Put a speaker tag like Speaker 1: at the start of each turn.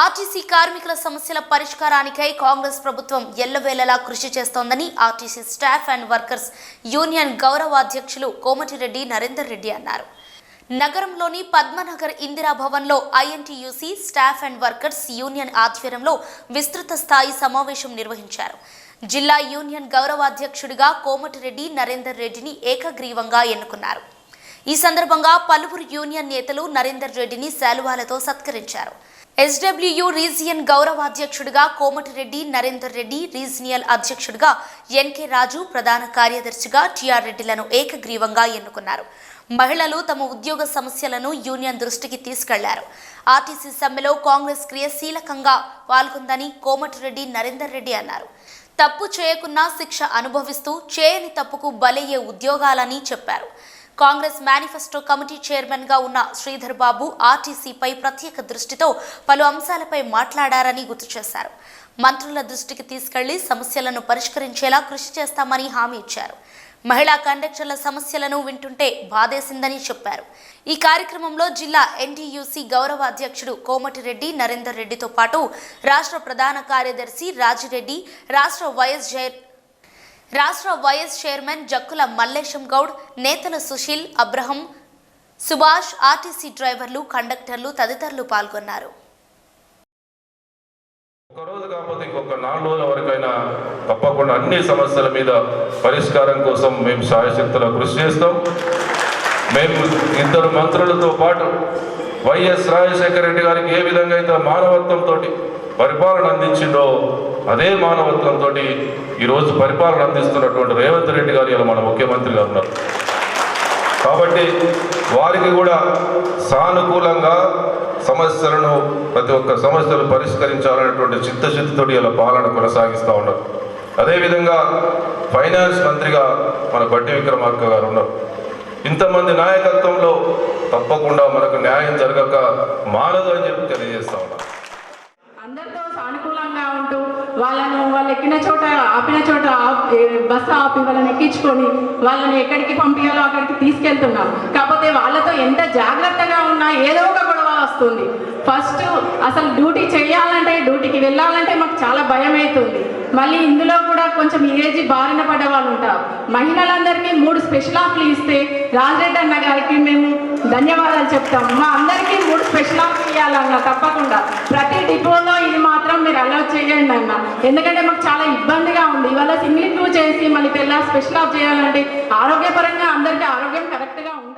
Speaker 1: RTC కార్మికుల సమస్యల పరిష్కారానికై కాంగ్రెస్ ప్రభుత్వం ఎల్లవేళలా కృషి చేస్తోందని RTC staff and workers union గౌరవాధ్యక్షులు Komatireddy Narender Reddy అన్నారు. నగరంలోని పద్మనగర్ ఇందిరా భవన్లో INTUC staff and workers union ఆధ్వర్యంలో విస్తృత స్థాయి సమావేశం నిర్వహించారు. జిల్లా యూనియన్ గౌరవాధ్యక్షుడిగా కోమటిరెడ్డి నరేందర్ రెడ్డిని ఏకగ్రీవంగా ఎన్నుకున్నారు. ఈ సందర్భంగా పలువురు యూనియన్ నేతలు నరేందర్ రెడ్డిని శాలువాలతో సత్కరించారు. ఎస్డబ్ల్యూయూ రీజియన్ గౌరవాధ్యక్షుడిగా కోమటిరెడ్డి నరేందర్ రెడ్డి రీజియనల్ అధ్యక్షుడిగా ఎన్కే రాజు ప్రధాన కార్యదర్శిగా టిఆర్ రెడ్డిలను ఏకగ్రీవంగా ఎన్నుకున్నారు. మహిళలు తమ ఉద్యోగ సమస్యలను యూనియన్ దృష్టికి తీసుకెళ్ళారు. ఆర్టీసీ సమ్మెలో కాంగ్రెస్ క్రియాశీలకంగా పాల్గొందని కోమటిరెడ్డి నరేందర్ రెడ్డి అన్నారు. తప్పు చేయకున్నా శిక్ష అనుభవిస్తూ చేయని తప్పుకు బలయ్యే ఉద్యోగాలని చెప్పారు. కాంగ్రెస్ మేనిఫెస్టో కమిటీ చైర్మన్గా ఉన్న శ్రీధర్ బాబు ఆర్టీసీపై ప్రత్యేక దృష్టితో పలు అంశాలపై మాట్లాడారని గుర్తు చేశారు. మంత్రుల దృష్టికి తీసుకెళ్ళి సమస్యలను పరిష్కరించేలా కృషి చేస్తామని హామీ ఇచ్చారు. మహిళా కండక్టర్ల సమస్యలను వింటుంటే బాధేసిందని చెప్పారు. ఈ కార్యక్రమంలో జిల్లా ఎన్టీయూసీ గౌరవ అధ్యక్షుడు కోమటిరెడ్డి నరేందర్ రెడ్డితో పాటు రాష్ట్ర ప్రధాన కార్యదర్శి రాజిరెడ్డి రాష్ట్ర వైఎస్ జైర్ రాష్ట్ర వైఎస్ చైర్మన్ జక్కుల మల్లేశం గౌడ్ నేతలు సుశీల్ అబ్రహం సుభాష్ ఆర్టీసీ డ్రైవర్లు కండక్టర్లు తదితరులు పాల్గొన్నారు.
Speaker 2: ఒక రోజు కాకపోతే ఇంకొక నాలుగు రోజుల వరకైనా తప్పకుండా అన్ని సమస్యల మీద పరిష్కారం కోసం మేము సాయశక్తుల కృషి చేస్తాం. మేము ఇద్దరు మంత్రులతో పాటు వైఎస్ రాజశేఖర రెడ్డి గారికి ఏ విధంగా అయితే మానవత్వంతో పరిపాలన అందించిండో అదే మానవత్వంతో ఈరోజు పరిపాలన అందిస్తున్నటువంటి రేవంత్ రెడ్డి గారు ఇలా మన ముఖ్యమంత్రిగా ఉన్నారు. కాబట్టి వారికి కూడా సానుకూలంగా సమస్యలను ప్రతి ఒక్క సమస్యలు పరిష్కరించాలనేటువంటి చిత్తశుద్ధితో ఇలా పాలన కొనసాగిస్తూ ఉన్నారు. అదేవిధంగా ఫైనాన్స్ మంత్రిగా మన బట్టి విక్రమార్క గారు ఉన్నారు. ఇంతమంది నాయకత్వంలో తప్పకుండా మనకు న్యాయం జరగక మానదు అని చెప్పి తెలియజేస్తా ఉన్నారు.
Speaker 3: అందరితో సానుకూలంగా ఉంటూ వాళ్ళను వాళ్ళు ఎక్కిన చోట ఆపిన చోట బస్సు ఆపి వాళ్ళని ఎక్కించుకొని వాళ్ళని ఎక్కడికి పంపించాలో అక్కడికి తీసుకెళ్తున్నాం. కాకపోతే వాళ్ళతో ఎంత జాగ్రత్తగా ఉన్నా ఏదో ఒక గొడవ వస్తుంది. ఫస్ట్ అసలు డ్యూటీ చేయాలంటే డ్యూటీకి వెళ్ళాలంటే మాకు చాలా భయం అవుతుంది మళ్ళీ ఇందులో కూడా కొంచెం ఏజీ బారిన పడ్డ వాళ్ళు ఉంటారు. మహిళలందరికీ మూడు స్పెషల్ ఆఫ్లు ఇస్తే రాజరెడ్డి అన్న గారికి మేము ధన్యవాదాలు చెప్తాం. మా అందరికీ మూడు స్పెషల్ ఆఫ్ ఇవ్వాలన్న తప్పకుండా. ప్రతి డిపోలో చేయండి అన్న. ఎందుకంటే మాకు చాలా ఇబ్బందిగా ఉంది. ఇవాళ సింగిల్ టూ చేసి మళ్ళీ తెల్ల స్పెషల్ ఆఫ్ చేయాలంటే ఆరోగ్యపరంగా అందరికీ ఆరోగ్యం కరెక్ట్గా ఉంది